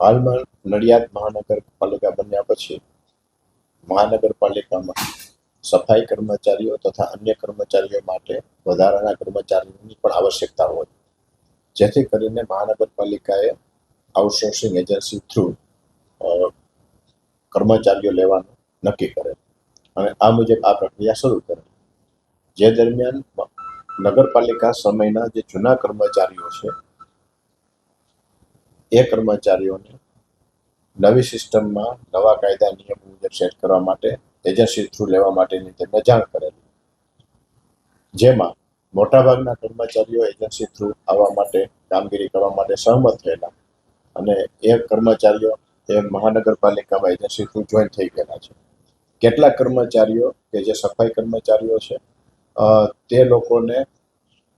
હાલમાં નડિયાદ મહાનગરપાલિકા બન્યા પછી મહાનગરપાલિકામાં સફાઈ કર્મચારીઓ તથા અન્ય કર્મચારીઓ માટે વધારાના કર્મચારીઓની પણ આવશ્યકતા હોય. જેથી કરીને મહાનગરપાલિકાએ આઉટસોર્સિંગ એજન્સી થ્રુ કર્મચારીઓ લેવાનું નક્કી કરે. અને આ મુજબ આ પ્રક્રિયા શરૂ કરે. જે દરમિયાન નગરપાલિકા સમયના જે જૂના કર્મચારીઓ છે એ કર્મચારીઓને નવી સિસ્ટમમાં નવા કાયદા નિયમ મુજબ સેટ કરવા માટે એજન્સી થ્રુ લેવા માટેની તેમને જાણ કરેલી. જેમાં મોટાભાગના કર્મચારીઓ એજન્સી થ્રુ આવવા માટે કામગીરી કરવા માટે સહમત થયેલા અને એ કર્મચારીઓ એ મહાનગરપાલિકામાં એજન્સી થ્રુ જોઈન થઈ ગયેલા છે. કેટલાક કર્મચારીઓ કે જે સફાઈ કર્મચારીઓ છે તે લોકોને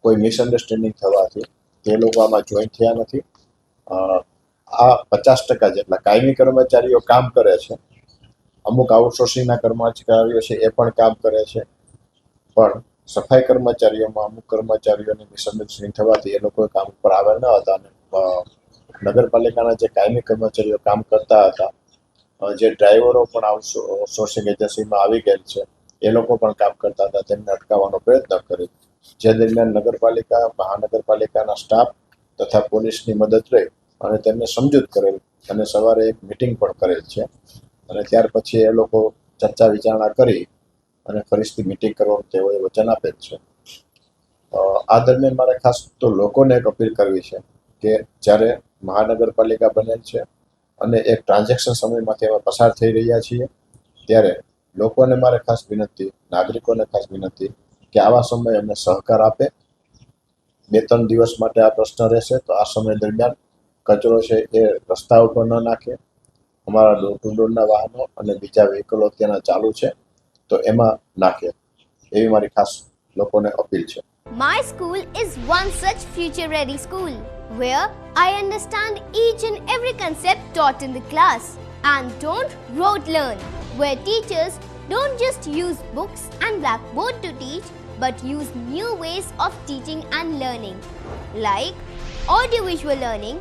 કોઈ મિસઅન્ડરસ્ટેન્ડિંગ થવાથી તે લોકો આમાં જોઈન થયા નથી. આ પચાસ ટકા જેટલા કાયમી કર્મચારીઓ કામ કરે છે. અમુક આઉટસોર્સિંગના કર્મચારીઓ છે, એ પણ કામ કરે છે. પણ સફાઈ કર્મચારીઓમાં અમુક કર્મચારીઓની મિસઅન્ડરસ્ટેન્ડિંગ થવાથી એ લોકો કામ ઉપર આવ્યા ન હતા અને નગરપાલિકાના જે કાયમી કર્મચારીઓ કામ કરતા હતા જે ડ્રાઈવરો પણ આઉટસોર્સિંગ એજન્સીમાં આવી ગયેલ છે, એ લોકો પણ કામ કરતા હતા, તેમને અટકાવવાનો પ્રયત્ન કર્યો જે દરમિયાન નગરપાલિકા, મહાનગરપાલિકાના સ્ટાફ તથા પોલીસની મદદ લઈ અને તેમને સમજૂત કરેલ. અને સવારે એક મિટિંગ પણ કરેલ છે. અને ત્યાર પછી એ લોકો ચર્ચા વિચારણા કરી અને ફરીથી મિટિંગ કરવાનું તેઓએ વચન આપેલ છે. આ દરમિયાન મારે ખાસ તો લોકોને એક અપીલ કરવી છે કે જ્યારે મહાનગરપાલિકા બનેલ છે અને એક ટ્રાન્ઝેક્શન સમયમાંથી અમે પસાર થઈ રહ્યા છીએ, ત્યારે લોકોને મારે ખાસ વિનંતી, નાગરિકોને ખાસ વિનંતી કે આવા સમયે અમને સહકાર આપે. બે ત્રણ દિવસ માટે આ પ્રશ્ન રહેશે, તો આ સમય દરમિયાન કચરો છે એ રસ્તા ઉપર ન નાખે અમારા ડોર ટુ ડોરના વાહનો અને બીજા વ્હીકલો ત્યાંના ચાલુ છે તો એમાં નાખે એવી મારી ખાસ લોકોને અપીલ છે My school is one such future ready school where I understand each and every concept taught in the class and don't rote learn, where teachers don't just use books and blackboard to teach but use new ways of teaching and learning like audiovisual learning,